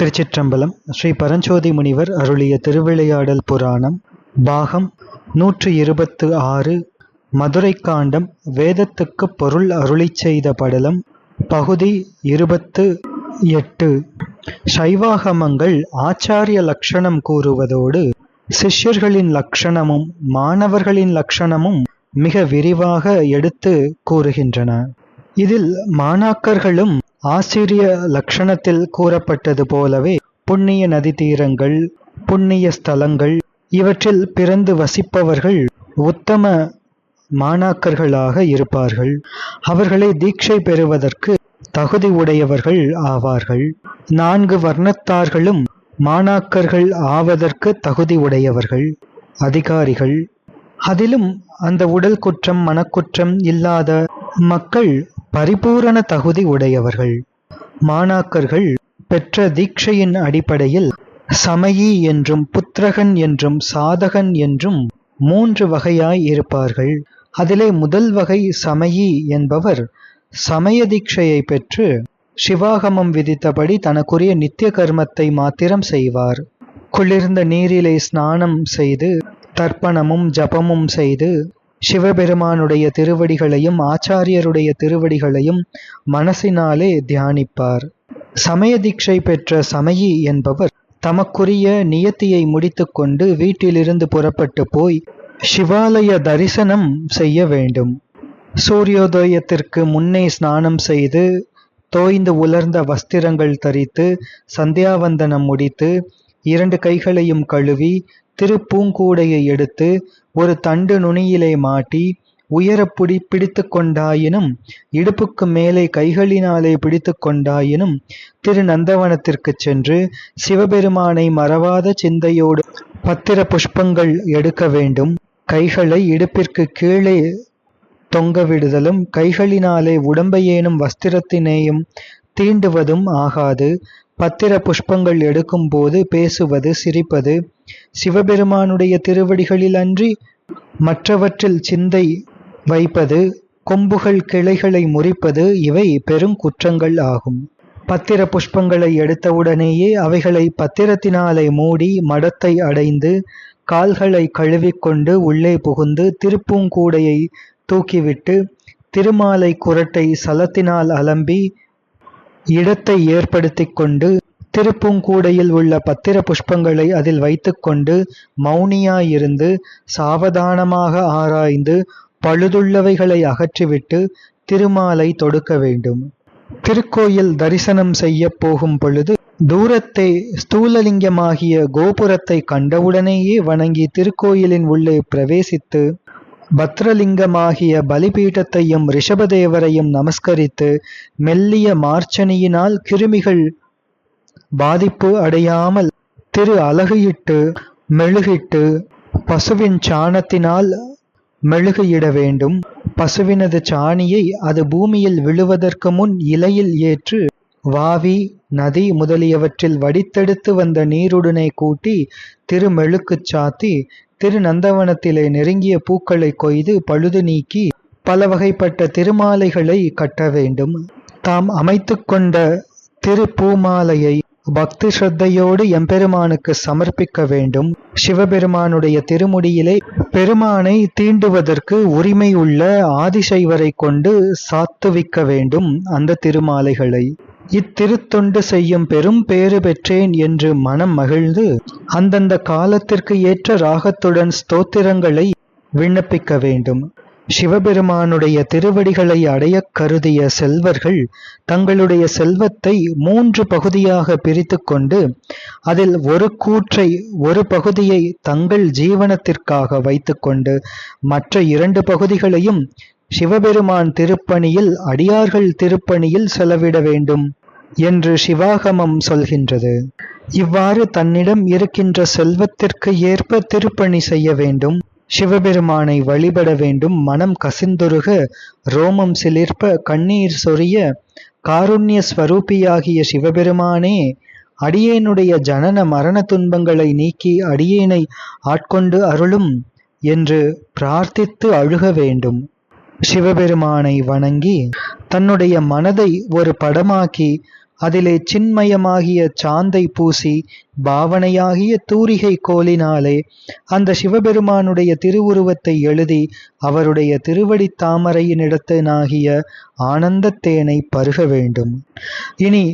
திருச்சிற்றம்பலம் ஸ்ரீ பரஞ்சோதி முனிவர் அருளிய திருவிளையாடல் புராணம் பாகம் நூற்று இருபத்து ஆறு மதுரை காண்டம் வேதத்துக்கு பொருள் அருளி செய்த படலம் பகுதி இருபத்து எட்டு சைவாகமங்கள் ஆச்சாரிய லக்ஷணம் கூறுவதோடு சிஷ்யர்களின் லக்ஷணமும் மாணவர்களின் லக்ஷணமும் மிக விரிவாக எடுத்து கூறுகின்றன. இதில் மாணாக்கர்களும் ஆசிரிய லக்ஷணத்தில் கூறப்பட்டது போலவே புண்ணிய நதி தீரங்கள் புண்ணிய ஸ்தலங்கள் இவற்றில் பிறந்து வசிப்பவர்கள் உத்தம மாணாக்கர்களாக இருப்பார்கள். அவர்களை தீட்சை பெறுவதற்கு தகுதி உடையவர்கள் ஆவார்கள். நான்கு வர்ணத்தார்களும் மாணாக்கர்கள் ஆவதற்கு தகுதி உடையவர்கள் அதிகாரிகள். அதிலும் அந்த உடல் குற்றம் மனக்குற்றம் இல்லாத மக்கள் பரிபூரண தகுதி உடையவர்கள். மாணாக்கர்கள் பெற்ற தீட்சையின் அடிப்படையில் சமயி என்றும் புத்திரகன் என்றும் சாதகன் என்றும் மூன்று வகையாய் இருப்பார்கள். அதிலே முதல் வகை சமயி என்பவர் சமய தீட்சையை பெற்று சிவாகமம் விதித்தபடி தனக்குரிய நித்திய கர்மத்தை மாத்திரம் செய்வார். குளிர்ந்த நீரிலே ஸ்நானம் செய்து தர்ப்பணமும் ஜபமும் செய்து சிவபெருமானுடைய திருவடிகளையும் ஆச்சாரியருடைய திருவடிகளையும் மனசினாலே தியானிப்பார். சமய தீட்சை பெற்ற சமயி என்பவர் தமக்குரிய நியத்தியை முடித்துக்கொண்டு வீட்டிலிருந்து புறப்பட்டு போய் சிவாலய தரிசனம் செய்ய வேண்டும். சூரியோதயத்திற்கு முன்னே ஸ்நானம் செய்து தோய்ந்து உலர்ந்த வஸ்திரங்கள் தரித்து சந்தியாவந்தனம் முடித்து இரண்டு கைகளையும் கழுவி திருப்பூங்கூடையை எடுத்து ஒரு தண்டு நுனியிலே மாட்டி உயர பிடித்து கொண்டாயினும் இடுப்புக்கு மேலே கைகளினாலே பிடித்து கொண்டாயினும் திரு நந்தவனத்திற்கு சென்று சிவபெருமானை மறவாத சிந்தையோடு பத்திர புஷ்பங்கள் எடுக்க வேண்டும். கைகளை இடுப்பிற்கு கீழே தொங்கவிடுதலும் கைகளினாலே உடம்பையேனும் வஸ்திரத்தினேயும் தீண்டுவதும் ஆகாது. பத்திர புஷ்பங்கள் எடுக்கும்போது பேசுவது சிரிப்பது சிவபெருமானுடைய திருவடிகளில் அன்றி மற்றவற்றில் சிந்தை வைப்பது கொம்புகள் கிளைகளை முறிப்பது இவை பெருங்குற்றங்கள் ஆகும். பத்திர புஷ்பங்களை எடுத்தவுடனேயே அவைகளை பத்திரத்தினாலே மூடி மடத்தை அடைந்து கால்களை கழுவிக்கொண்டு உள்ளே புகுந்து திருப்பூங்கூடையை தூக்கிவிட்டு திருமாலை குரட்டை சலத்தினால் அலம்பி இடத்தை ஏற்படுத்தி கொண்டு திருப்பூங்கூடையில் உள்ள பத்திர புஷ்பங்களை அதில் வைத்துக்கொண்டு மௌனியாயிருந்து சாவதானமாக ஆராய்ந்து பழுதுள்ளவைகளை அகற்றிவிட்டு திருமாலை தொடுக்க வேண்டும். திருக்கோயில் தரிசனம் செய்ய போகும் பொழுது தூரத்தை ஸ்தூலலிங்கமாகிய கோபுரத்தை கண்டவுடனேயே வணங்கி திருக்கோயிலின் உள்ளே பிரவேசித்து பத்ரலிங்கமாகிய பலிபீட்டத்தையும் ரிஷபதேவரையும் நமஸ்கரித்து மெல்லிய மார்ச்சனியினால் கிருமிகள் பாதிப்பு அடையாமல் திரு அழகையிட்டு மெழுகிட்டு பசுவின் சாணத்தினால் மெழுகையிட வேண்டும். பசுவினது சாணியை அது பூமியில் விழுவதற்கு முன் இலையில் ஏற்று வாவி நதி முதலியவற்றில் வடித்தெடுத்து வந்த நீருடனே கூட்டி திருமெழுக்குச் சாத்தி திரு நந்தவனத்திலே நெருங்கிய பூக்களை கொய்து பழுது நீக்கி பல வகைப்பட்ட திருமாலைகளை கட்ட வேண்டும். தாம் அமைத்து கொண்ட திரு பூமாலையை பக்தி ஸ்ரத்தையோடு எம்பெருமானுக்கு சமர்ப்பிக்க வேண்டும். சிவபெருமானுடைய திருமுடியிலே பெருமானை தீண்டுவதற்கு உரிமை உள்ள ஆதிசைவரை கொண்டு சாத்துவிக்க வேண்டும் அந்த திருமாலைகளை. இத்திருத்தொண்டு செய்யும் பெரும் பேறு பெற்றேன் என்று மனம் மகிழ்ந்து அந்தந்த காலத்திற்கு ஏற்ற ராகத்துடன் ஸ்தோத்திரங்களை விண்ணப்பிக்க வேண்டும். சிவபெருமானுடைய திருவடிகளை அடைய கருதிய செல்வர்கள் தங்களுடைய செல்வத்தை மூன்று பகுதியாக பிரித்து கொண்டு அதில் ஒரு கூற்றை ஒரு பகுதியை தங்கள் ஜீவனத்திற்காக வைத்துக்கொண்டு மற்ற இரண்டு பகுதிகளையும் சிவபெருமான் திருப்பணியில் அடியார்கள் திருப்பணியில் செலவிட வேண்டும் என்று சிவாகமம் சொல்கின்றது. இவ்வாறு தன்னிடம் இருக்கின்ற செல்வத்திற்கு ஏற்ப திருப்பணி செய்ய வேண்டும். சிவபெருமானை வழிபட வேண்டும். மனம் கசிந்துருக. ரோமம் சிலிர்ப்ப கண்ணீர் சொரிய. காருண்ய ஸ்வரூபியாகிய சிவபெருமானே அடியேனுடைய ஜனன மரண துன்பங்களை நீக்கி அடியேனை ஆட்கொண்டு அருளும் என்று பிரார்த்தித்து அழுக வேண்டும். சிவபெருமானை வணங்கி தன்னுடைய மனதை ஒரு படமாக்கி அதிலே சின்மயமாகிய சாந்தை பூசி பாவனையாகிய தூரிகை கோலினாலே அந்த சிவபெருமானுடைய திருவுருவத்தை எழுதி அவருடைய திருவடி தாமரையினிடத்தினாகிய ஆனந்தத்தேனை பருக வேண்டும். இனி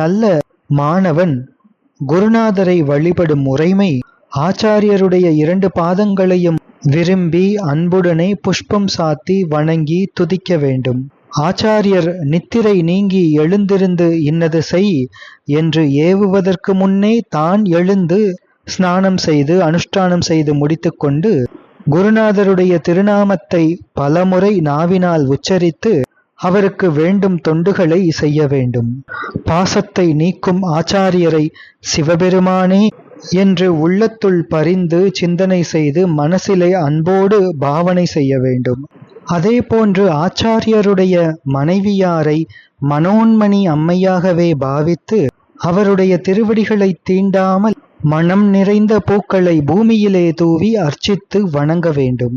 நல்ல மாணவன் குருநாதரை வழிபடும் முறைமை ஆச்சாரியருடைய இரண்டு பாதங்களையும் விரும்பி அன்புடனே புஷ்பம் சாத்தி வணங்கி துதிக்க வேண்டும். ஆச்சாரியர் நித்திரை நீங்கி எழுந்திருந்து இன்னது செய் என்று ஏவுவதற்கு முன்னே தான் எழுந்து ஸ்நானம் செய்து அனுஷ்டானம் செய்து முடித்துக்கொண்டு குருநாதருடைய திருநாமத்தை பலமுறை நாவினால் உச்சரித்து அவருக்கு வேண்டும் தொண்டுகளை செய்ய வேண்டும். பாசத்தை நீக்கும் ஆச்சாரியரை சிவபெருமானே என்று உள்ளத்துள் பரிந்து சிந்தனை செய்து மனசிலே அன்போடு பாவனை செய்ய வேண்டும். அதே போன்று ஆச்சாரியருடைய மனைவியாரை மனோன்மணி அம்மையாகவே பாவித்து அவருடைய திருவடிகளை தீண்டாமல் மனம் நிறைந்த பூக்களை பூமியிலே தூவி அர்ச்சித்து வணங்க வேண்டும்.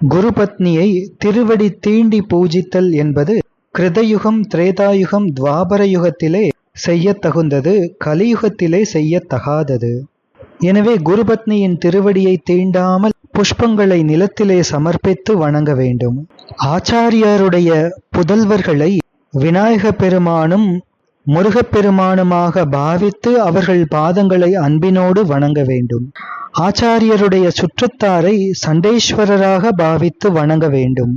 குருபத்னியை திருவடி தீண்டி பூஜித்தல் என்பது கிருதயுகம் திரேதாயுகம் துவாபர யுகத்திலே செய்ய தகுந்தது கலியுகத்திலே செய்யத்தகாதது. எனவே குருபத்னியின் திருவடியை தீண்டாமல் புஷ்பங்களை நிலத்திலே சமர்ப்பித்து வணங்க வேண்டும். ஆச்சாரியருடைய புதல்வர்களை விநாயக பெருமானும் முருகப்பெருமானுமாக பாவித்து அவர்கள் பாதங்களை அன்பினோடு வணங்க வேண்டும். ஆச்சாரியருடைய சுற்றத்தாரை சண்டேஸ்வரராக பாவித்து வணங்க வேண்டும்.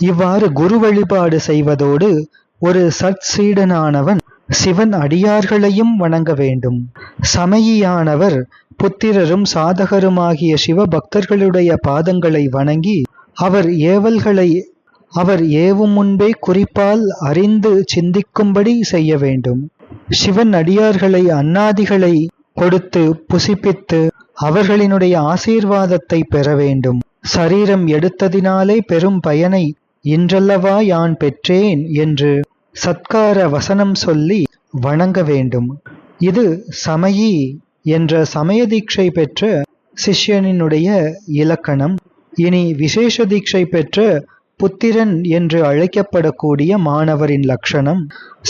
இவ்வாறு குரு வழிபாடு செய்வதோடு ஒரு சத்சீடனானவன் சிவன் அடியார்களையும் வணங்க வேண்டும். சமயியானவர் புத்திரரும் சாதகருமாகிய சிவபக்தர்களுடைய பாதங்களை வணங்கி அவர் ஏவல்களை அவர் ஏவும் முன்பே குறிப்பால் அறிந்து சிந்திக்கும்படி செய்ய வேண்டும் சிவன் அடியார்களை அன்னாதிகளை கொடுத்து புசிப்பித்து அவர்களினுடைய ஆசீர்வாதத்தை பெற வேண்டும் சரீரம் எடுத்ததினாலே பெரும் பயனை இன்றல்லவா யான் பெற்றேன் என்று சத்கார வசனம் சொல்லி வணங்க வேண்டும். இது சமயி என்ற சமய தீட்சை பெற்ற சிஷ்யனினுடைய இலக்கணம் இனி விசேஷ தீட்சை பெற்ற புத்திரன் என்று அழைக்கப்படக்கூடிய மாணவரின் லட்சணம்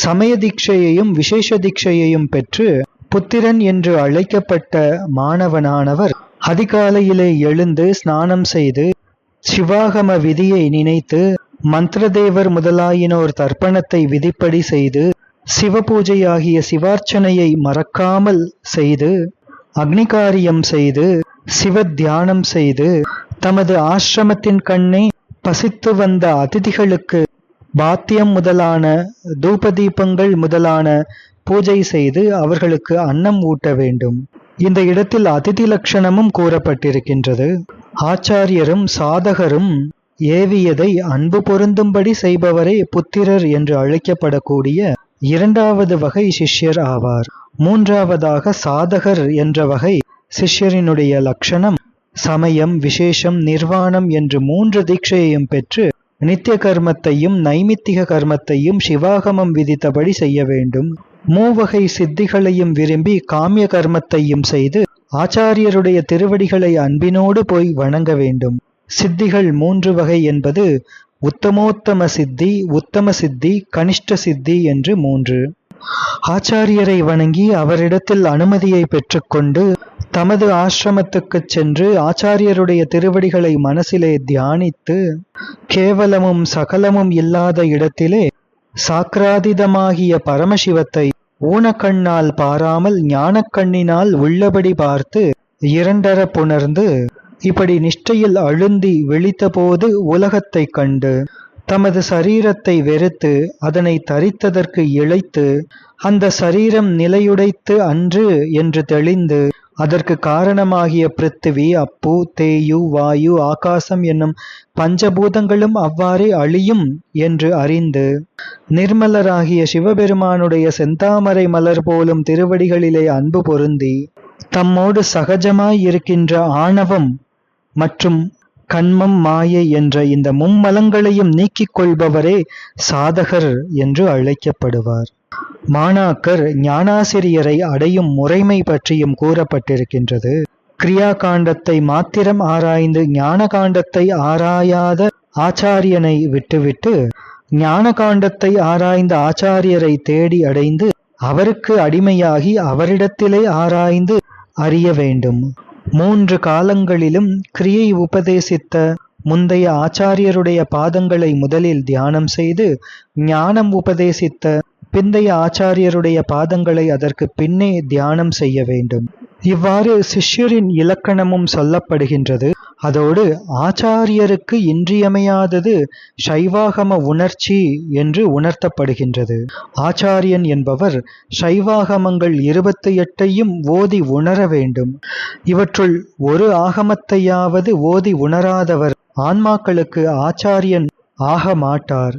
சமய தீட்சையையும் விசேஷ தீட்சையையும் பெற்று புத்திரன் என்று அழைக்கப்பட்ட மாணவனானவர் அதிகாலையிலே எழுந்து ஸ்நானம் செய்து சிவாகம விதியை நினைத்து மந்திரதேவர் முதலாயினோர் தர்ப்பணத்தை விதிப்படி செய்து சிவபூஜையாகிய சிவார்ச்சனையை மறக்காமல் செய்து அக்னிகாரியம் செய்து சிவ தியானம் செய்து தமது ஆசிரமத்தின் கண்ணே பசித்து வந்த அதிதிகளுக்கு பாத்தியம் முதலான தூபதீபங்கள் முதலான பூஜை செய்து அவர்களுக்கு அன்னம் ஊட்ட வேண்டும். இந்த இடத்தில் அதிதி லட்சணமும் கூறப்பட்டிருக்கின்றது. ஆச்சாரியரும் சாதகரும் ஏவியதை அன்பு பொருந்தும்படி செய்பவரே புத்திரர் என்று அழைக்கப்படக்கூடிய இரண்டாவது வகை சிஷ்யர் ஆவார். மூன்றாவதாக சாதகர் என்ற வகை சிஷ்யரினுடைய லட்சணம் சமயம் விசேஷம் நிர்வாணம் என்று மூன்று தீட்சையையும் பெற்று நித்திய கர்மத்தையும் நைமித்திக கர்மத்தையும் சிவாகமம் விதித்தபடி செய்ய வேண்டும். மூவகை சித்திகளையும் விரும்பி காமிய கர்மத்தையும் செய்து ஆச்சாரியருடைய திருவடிகளை அன்பினோடு போய் வணங்க வேண்டும். சித்திகள் மூன்று வகை என்பது உத்தமோத்தம சித்தி உத்தம சித்தி கனிஷ்ட சித்தி என்று மூன்று. ஆச்சாரியரை வணங்கி அவரிடத்தில் அனுமதியை பெற்றுக்கொண்டு தமது ஆசிரமத்துக்குச் சென்று ஆச்சாரியருடைய திருவடிகளை மனசிலே தியானித்து கேவலமும் சகலமும் இல்லாத இடத்திலே சாக்ராதிதமாகிய பரமசிவத்தை ஊனக்கண்ணால் பாராமல் ஞானக்கண்ணினால் உள்ளபடி பார்த்து இரண்டர புணர்ந்து இப்படி நிஷ்டையில் அழுந்தி விழித்தபோது உலகத்தைக் கண்டு தமது சரீரத்தை வெறுத்து அதனை தரித்ததற்கு இழைத்து அந்த சரீரம் நிலையுடைத்து அன்று என்று தெளிந்து அதற்கு காரணமாகிய பிருத்திவி அப்பு தேயு வாயு ஆகாசம் என்னும் பஞ்சபூதங்களும் அவ்வாறே அழியும் என்று அறிந்து நிர்மலராகிய சிவபெருமானுடைய செந்தாமரை மலர் போலும் திருவடிகளிலே அன்பு பொருந்தி தம்மோடு சகஜமாய் இருக்கின்ற ஆணவம் மற்றும் கண்மம் மாயை என்ற இந்த மும்மலங்களையும் நீக்கிக் கொள்பவரே சாதகர் என்று அழைக்கப்படுவார். மாணாக்கர் ஞானாசிரியரை அடையும் முறைமை பற்றியும் கூறப்பட்டிருக்கின்றது. கிரியா காண்டத்தை மாத்திரம் ஆராய்ந்து ஞான காண்டத்தை ஆராயாத ஆச்சாரியனை விட்டுவிட்டு ஞான காண்டத்தை ஆராய்ந்த ஆச்சாரியரை தேடி அடைந்து அவருக்கு அடிமையாகி அவரிடத்திலே ஆராய்ந்து அறிய வேண்டும். மூன்று காலங்களிலும் கிரியை உபதேசித்த முந்தைய ஆச்சாரியருடைய பாதங்களை முதலில் தியானம் செய்து ஞானம் உபதேசித்த பிந்தைய ஆச்சாரியருடைய பாதங்களை அதற்கு பின்னே தியானம் செய்ய வேண்டும். இவ்வாறு சிஷ்யரின் இலக்கணமும் சொல்லப்படுகின்றது. அதோடு ஆச்சாரியருக்கு இன்றியமையாதது சைவாகம உணர்ச்சி என்று உணர்த்தப்படுகின்றது. ஆச்சாரியன் என்பவர் சைவாகமங்கள் இருபத்தி எட்டையும் ஓதி உணர வேண்டும். இவற்றுள் ஒரு ஆகமத்தையாவது ஓதி உணராதவர் ஆன்மாக்களுக்கு ஆச்சாரியன் ஆக மாட்டார்.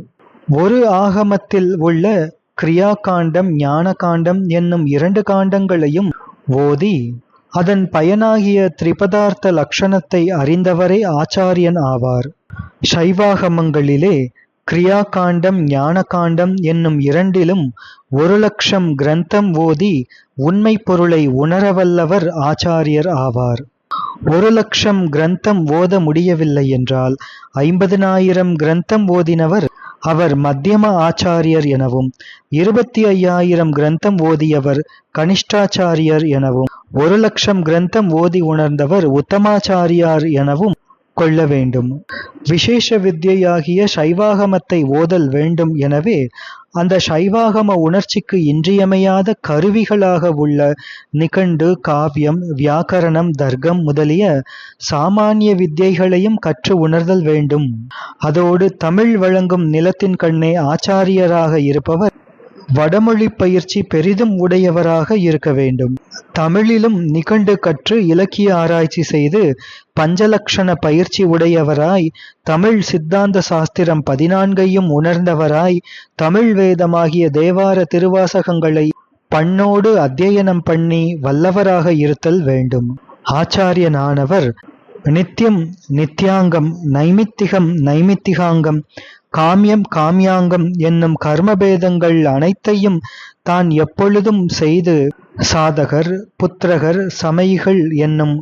ஒரு ஆகமத்தில் உள்ள கிரியா காண்டம் ஞான காண்டம் என்னும் இரண்டு காண்டங்களையும் ஓதி அதன் பயனாகிய திரிபதார்த்த லக்ஷணத்தை அறிந்தவரே ஆச்சாரியன் ஆவார். சைவாகமங்களிலே கிரியா காண்டம் ஞான காண்டம் என்னும் இரண்டிலும் ஒரு லட்சம் கிரந்தம் ஓதி உண்மை பொருளை உணரவல்லவர் ஆச்சாரியர் ஆவார். ஒரு லட்சம் கிரந்தம் ஓத முடியவில்லை என்றால் ஐம்பதினாயிரம் கிரந்தம் ஓதினவர் அவர் மத்தியம ஆச்சாரியர் எனவும் இருபத்தி ஐயாயிரம் கிரந்தம் ஓதியவர் கனிஷ்டாச்சாரியர் எனவும் ஒரு லட்சம் கிரந்தம் ஓதி உணர்ந்தவர் உத்தமாச்சாரியார் எனவும் கொள்ள வேண்டும். விசேஷ வித்யாகிய சைவாகமத்தை ஓதல் வேண்டும் எனவே அந்த சைவாகம உணர்ச்சிக்கு இன்றியமையாத கருவிகளாக உள்ள நிகண்டு காவியம் வியாக்கரணம் தர்க்கம் முதலிய சாமானிய வித்தியைகளையும் கற்று உணர்தல் வேண்டும். அதோடு தமிழ் வழங்கும் நிலத்தின் கண்ணே ஆச்சாரியராக இருப்பவர் வடமொழி பயிற்சி பெரிதும் உடையவராக இருக்க வேண்டும். தமிழிலும் நிகண்டு கற்று இலக்கிய ஆராய்ச்சி செய்து பஞ்சலக்ஷண பயிற்சி உடையவராய் தமிழ் சித்தாந்த சாஸ்திரம் பதினான்கையும் உணர்ந்தவராய் தமிழ் வேதமாகிய தேவார திருவாசகங்களை பண்ணோடு அத்தியனம் பண்ணி வல்லவராக இருத்தல் வேண்டும். ஆச்சாரியனானவர் நித்தியம் நித்யாங்கம் நைமித்திகம் நைமித்திகாங்கம் காமியம் காமியாங்கம் என்னும் கர்மபேதங்கள் அனைத்தையும் தான் எப்பொழுதும் செய்து சாதகர் புத்திரகர் சமைகள் என்னும்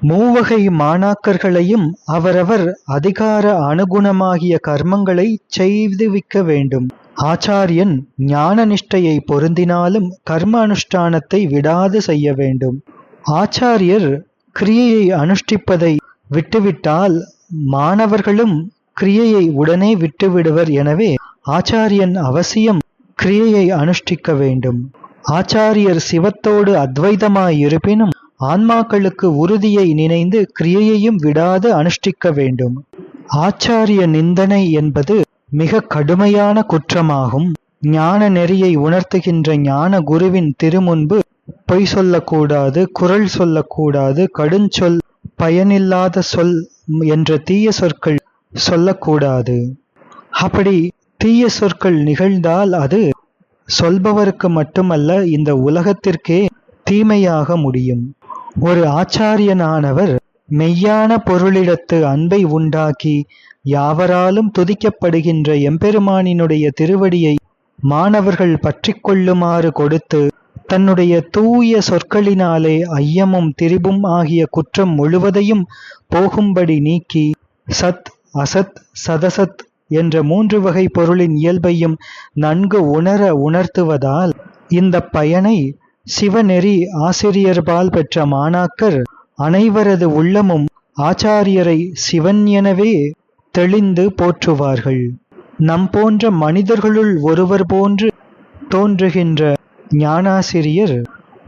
மூவகை மாணாக்கர்களையும் அவரவர் அதிகார அனுகுணமாகிய கர்மங்களை செய்துவிக்க வேண்டும். ஆச்சாரியன் ஞான நிஷ்டையை பொருந்தினாலும் கர்ம அனுஷ்டானத்தை விடாது செய்ய வேண்டும். ஆச்சாரியர் கிரியையை அனுஷ்டிப்பதை விட்டுவிட்டால் மாணவர்களும் கிரியையை உடனே விட்டுவிடுவர். எனவே ஆச்சாரியன் அவசியம் கிரியையை அனுஷ்டிக்க வேண்டும். ஆச்சாரியர் சிவத்தோடு அத்வைதமாயிருப்பினும் ஆன்மாக்களுக்கு உறுதியை நினைந்து கிரியையையும் விடாது அனுஷ்டிக்க வேண்டும். ஆச்சாரிய நிந்தனை என்பது மிக கடுமையான குற்றமாகும். ஞான நெறியை உணர்த்துகின்ற ஞான குருவின் திருமுன்பு பொய் சொல்லக்கூடாது குரல் சொல்லக்கூடாது கடுஞ்சொல் பயனில்லாத சொல் என்ற தீய சொற்கள் சொல்லக்கூடாது. அப்படி தீய சொற்கள் நிகழ்ந்தால் அது சொல்பவருக்கு மட்டுமல்ல இந்த உலகத்திற்கே தீமையாக முடியும். ஒரு ஆச்சாரியனானவர் மெய்யான பொருளிடத்து அன்பை உண்டாக்கி யாவராலும் துதிக்கப்படுகின்ற எம்பெருமானினுடைய திருவடியை மாணவர்கள் பற்றி கொள்ளுமாறு கொடுத்து தன்னுடைய தூய சொற்களினாலே ஐயமும் திரிபும் ஆகிய குற்றம் முழுவதையும் போகும்படி நீக்கி சத் அசத் சதசத் என்ற மூன்று வகை பொருளின் இயல்பையும் நன்கு உணர உணர்த்துவதால் இந்த பயனை சிவநெறி ஆசிரியர்பால் பெற்ற மாணாக்கர் அனைவரது உள்ளமும் ஆச்சாரியரை சிவன் எனவே தெளிந்து போற்றுவார்கள். நம் போன்ற மனிதர்களுள் ஒருவர் போன்று தோன்றுகின்ற ஞானாசிரியர்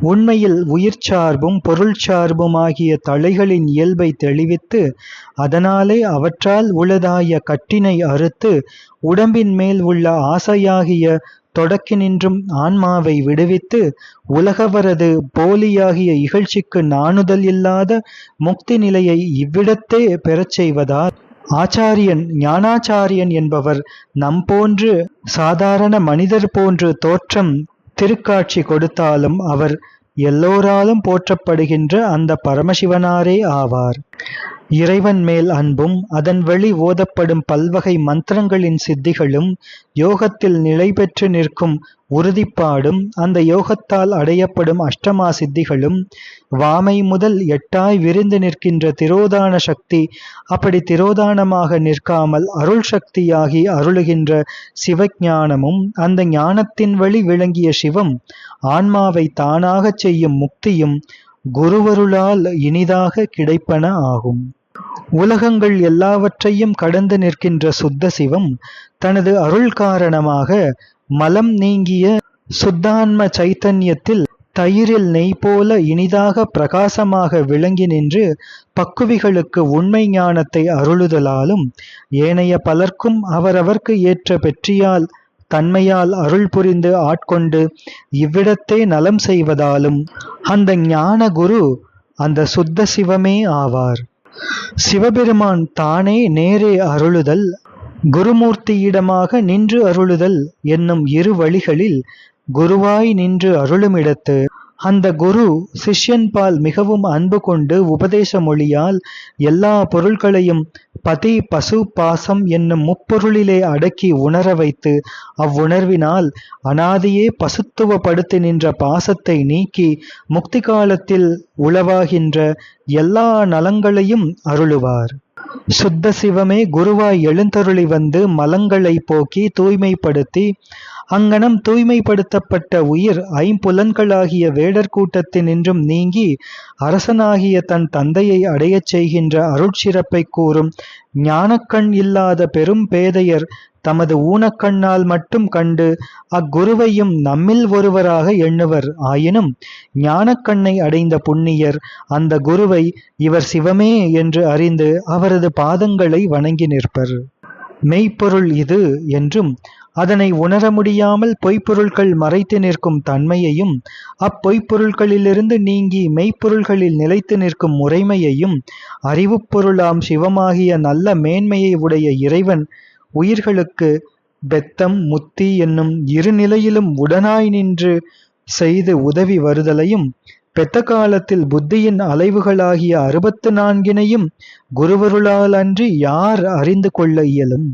உண்மையில் உயிர் சார்பும் பொருள் சார்பும் ஆகிய தலைகளின் இயல்பை தெளிவித்து அதனாலே அவற்றால் உளதாய கட்டினை அறுத்து உடம்பின் மேல் உள்ள ஆசையாகிய தொடக்கினின்றும் ஆன்மாவை விடுவித்து உலகவரது போலியாகிய இகழ்ச்சிக்கு நாணுதல் இல்லாத முக்தி நிலையை இவ்விடத்தே பெறச் செய்வதால் ஆச்சாரியன் ஞானாச்சாரியன் என்பவர் நம் போன்று சாதாரண மனிதர் போன்று தோற்றம் திருக்காட்சி கொடுத்தாலும் அவர் எல்லோராலும் போற்றப்படுகின்ற அந்த பரமசிவனாரே ஆவார். இறைவன் மேல் அன்பும் அதன் வழி ஓதப்படும் பல்வகை மந்திரங்களின் சித்திகளும் யோகத்தில் நிலை பெற்று நிற்கும் உறுதிப்பாடும் அந்த யோகத்தால் அடையப்படும் அஷ்டமா சித்திகளும் வாமை முதல் எட்டாய் விரிந்து நிற்கின்ற திரோதான சக்தி அப்படி திரோதானமாக நிற்காமல் அருள் சக்தியாகி அருளுகின்ற சிவஞானமும் அந்த ஞானத்தின் வழி விளங்கிய சிவம் ஆன்மாவை தானாகச் செய்யும் முக்தியும் குருவருளால் இனிதாக கிடைப்பன ஆகும். உலகங்கள் எல்லாவற்றையும் கடந்து நிற்கின்ற சுத்த சிவம் தனது அருள் காரணமாக மலம் நீங்கிய சுத்தான்ம சைத்தன்யத்தில் தயிரில் நெய் போல இனிதாக பிரகாசமாக விளங்கி நின்று பக்குவிகளுக்கு உண்மை ஞானத்தை அருளுதலாலும் ஏனைய பலர்க்கும் அவரவர்க்கு ஏற்ற பெற்றியால் தன்மையால் அருள் புரிந்து ஆட்கொண்டு இவ்விடத்தே நலம் செய்வதாலும் அந்த ஞான குரு அந்த சுத்த சிவமே ஆவார். சிவபெருமான் தானே நேரே அருளுதல் குருமூர்த்தியிடமாக நின்று அருளுதல் என்னும் இரு வழிகளில் குருவாய் நின்று அருளுமிடத்து. அந்த குரு சிஷ்யன்பால் மிகவும் அன்பு கொண்டு உபதேச மொழியால் எல்லா பொருள்களையும் பதி பசு பாசம் என்னும் முப்பொருளிலே அடக்கி உணர வைத்து அவ்வுணர்வினால் அனாதியே பசுத்துவப்படுத்தி நின்ற பாசத்தை நீக்கி முக்தி காலத்தில் உளவாகின்ற எல்லா நலங்களையும் அருளுவார். சுத்த சிவமே குருவாய் எழுந்தருளி வந்து மலங்களை போக்கி தூய்மைப்படுத்தி அங்கனம் தூய்மைப்படுத்தப்பட்ட உயிர் ஐம்புலன்களாகிய வேடர் கூட்டத்தினின்றும் நீங்கி அரசனாகிய தன் தந்தையை அடையச் செய்கின்ற அருட்சிறப்பை கூறும் ஞானக்கண் இல்லாத பெரும் பேதையர் தமது ஊனக்கண்ணால் மட்டும் கண்டு அக்குருவையும் நம்மில் ஒருவராக எண்ணுவர். ஆயினும் ஞானக்கண்ணை அடைந்த புண்ணியர் அந்த குருவை இவர் சிவமே என்று அறிந்து அவரது பாதங்களை வணங்கி நிற்பர். மெய்ப்பொருள் இது என்றும் அதனை உணர முடியாமல் பொய்ப்பொருள்கள் மறைத்து நிற்கும் தன்மையையும் அப்பொய்ப்பொருள்களிலிருந்து நீங்கி மெய்ப்பொருள்களில் நிலைத்து நிற்கும் முறைமையையும் அறிவுப் பொருளாம் சிவமாகிய நல்ல மேன்மையை உடைய இறைவன் உயிர்களுக்கு பெத்தம் முத்தி என்னும் இரு நிலையிலும் உடனாய் நின்று செய்து உதவி வருதலையும் பெத்த காலத்தில் புத்தியின் அலைவுகளாகிய அறுபத்து நான்கினையும் குருவருளால் அன்றி யார் அறிந்து கொள்ள இயலும்?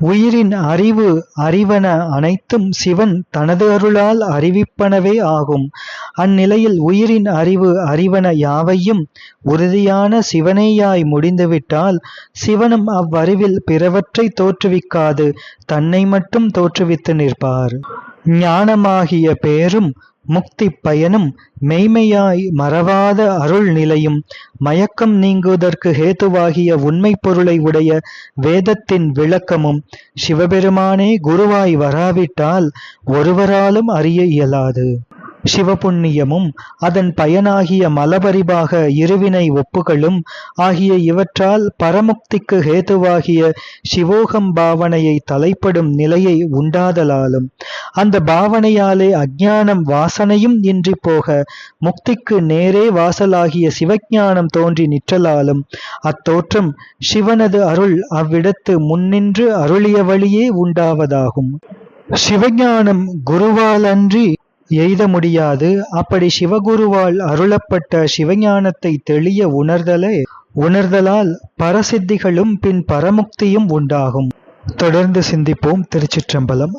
உயிரின் அறிவு அறிவன அனைத்தும் சிவன் தனது அருளால் அறிவிப்பனவே ஆகும். அந்நிலையில் உயிரின் அறிவு அறிவன யாவையும் உறுதியான சிவனேயாய் முடிந்துவிட்டால் சிவனும் அவ்வறிவில் பிறவற்றை தோற்றுவிக்காது தன்னை மட்டும் தோற்றுவித்து நிற்பார். ஞானமாகிய பேரும் முக்தி பயனும் மெய்மையாய் மறவாத அருள் நிலையும் மயக்கம் நீங்குவதற்கு ஹேத்துவாகிய உண்மை பொருளை உடைய வேதத்தின் விளக்கமும் சிவபெருமானே குருவாய் வராவிட்டால் ஒருவராலும் அறிய இயலாது. சிவபுண்ணியமும் அதன் பயனாகிய மலபரிபாக இருவினை ஒப்புகளும் ஆகிய இவற்றால் பரமுக்திக்கு ஹேதுவாகிய சிவோகம் பாவனையை தலைப்படும் நிலையை உண்டாதலாலும் அந்த பாவனையாலே அஜானம் வாசனையும் இன்றி போக முக்திக்கு நேரே வாசலாகிய சிவஞானம் தோன்றி நிற்றலாலும் அத்தோற்றம் சிவனது அருள் அவ்விடத்து முன்னின்று அருளிய வழியே உண்டாவதாகும். சிவஞானம் குருவாலன்றி எய்த முடியாது. அப்படி சிவகுருவால் அருளப்பட்ட சிவஞானத்தை தெளிய உணர்தலே உணர்தலால் பரசித்திகளும் பின் பரமுக்தியும் உண்டாகும். தொடர்ந்து சிந்திப்போம் திருச்சிற்றம்பலம்.